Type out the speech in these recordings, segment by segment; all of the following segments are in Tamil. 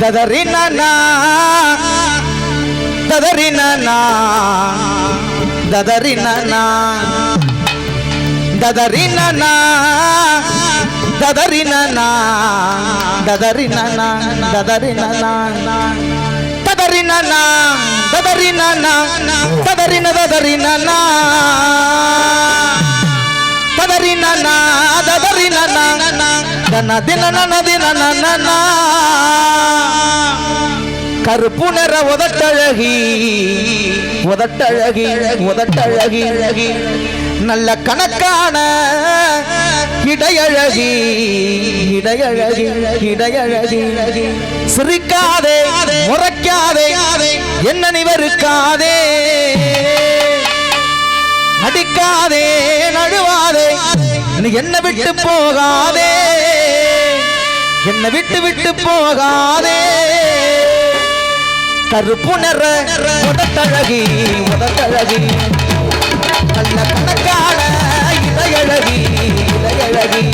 ததறினா ததறினா ததறினா ததறினா ததறினா ததறினா ததறினா ததறினா ததறினா ததறின ததறினா ததறினா ததறினா தன தின நன தின நன கருப்பு நிற உதட்டழகி உதட்டழகி உதட்டழகி நல்ல கணக்கான இடையழகி இடையழகி இடையழகி சிரிக்காதே முறைக்காதே என்ன நிவருக்காதே அடிக்காதே நழுவாதே. என்ன விட்டு போகாதே. என்ன விட்டு விட்டு போகாதே. கருப்பு நிற உடத்தழகி உடத்தழகி. நல்ல கணக்கான இடையழகி இடையழகி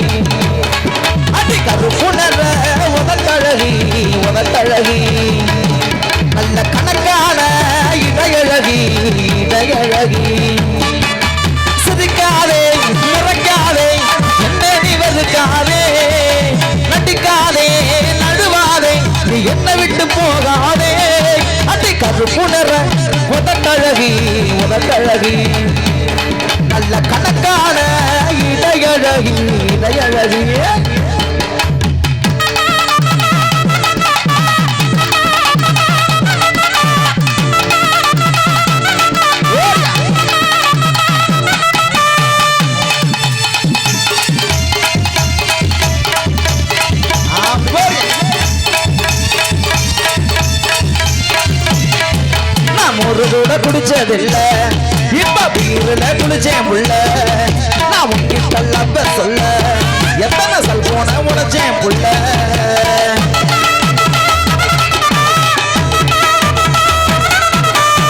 அடி கருப்பு நிற உடத்தழகி உடத்தழகி. அடி புணர உதட்டழகி உதட்டழகி. நல்ல கணக்கான இடையழகி இடையழகி. நான் ஒரு கூட குடிச்சதில்ல. இப்ப பீருல குடிச்சேன் புள்ள. நான் உன்கிட்ட லப்ப சொல்ல. எத்தனை செல்போன உடைச்சேன் புள்ள.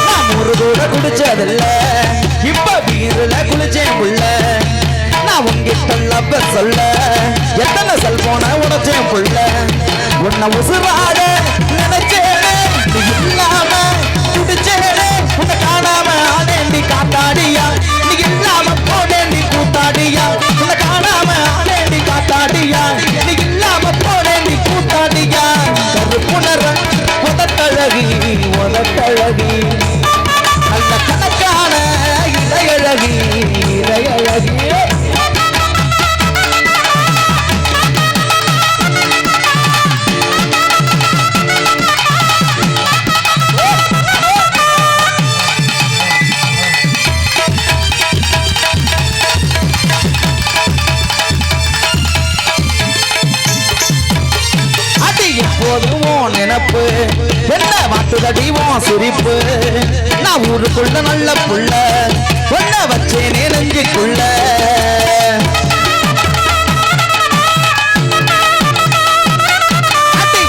நான் ஒரு கூட குடிச்சதில்ல. இப்ப பீருல குளிச்சேன் புள்ள. நான் உன்கிட்ட லப்ப சொல்ல. எத்தனை செல்போன உடைச்சேன் புள்ள. உன்னை உசுராட நினைச்சேன். உன் நினப்பு. என்ன வாட்டுதடி உன் சிரிப்பு? நான் ஊருக்குள்ள நல்ல புள்ள. ஒன்ன வச்சேனே நெஞ்சுக்குள்ள.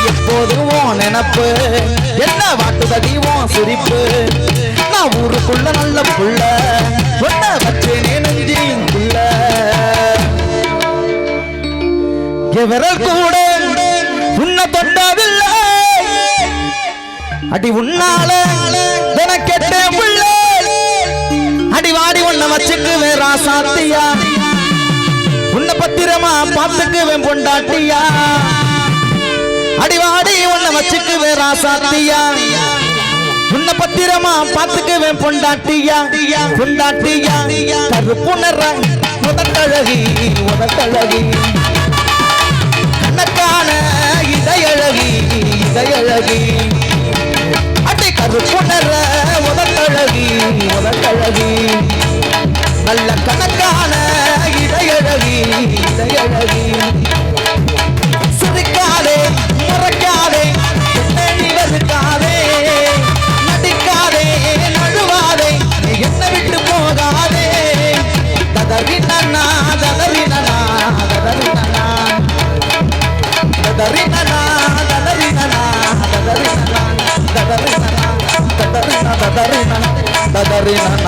எப்போதும் உன் நினப்பு? என்ன வாட்டுதடி உன் சிரிப்பு? நான் ஊருக்குள்ள நல்ல புள்ள. ஒன்ன வச்சேனே புள்ள விரல் கூட அடி உன்னால கெட்ட புள்ள. அடி வாடி உன்னை வச்சுக்குவே ராசாத்தியா உன்னை பத்திரமா பார்த்துக்குவேன் பொண்டாட்டியா? அடி வாடி உன்னை வச்சுக்குவே ராசாத்தியா உன்னை பத்திரமா பார்த்துக்குவேன் பொண்டாட்டியா? பொண்டாட்டியா? கருப்புணர்ற உதட்டழகி உதட்டழகி கண்ணக்கான இதயழகி இதயழகி. முத கழகி நல்ல கண ಹರಿ ನನ್ನ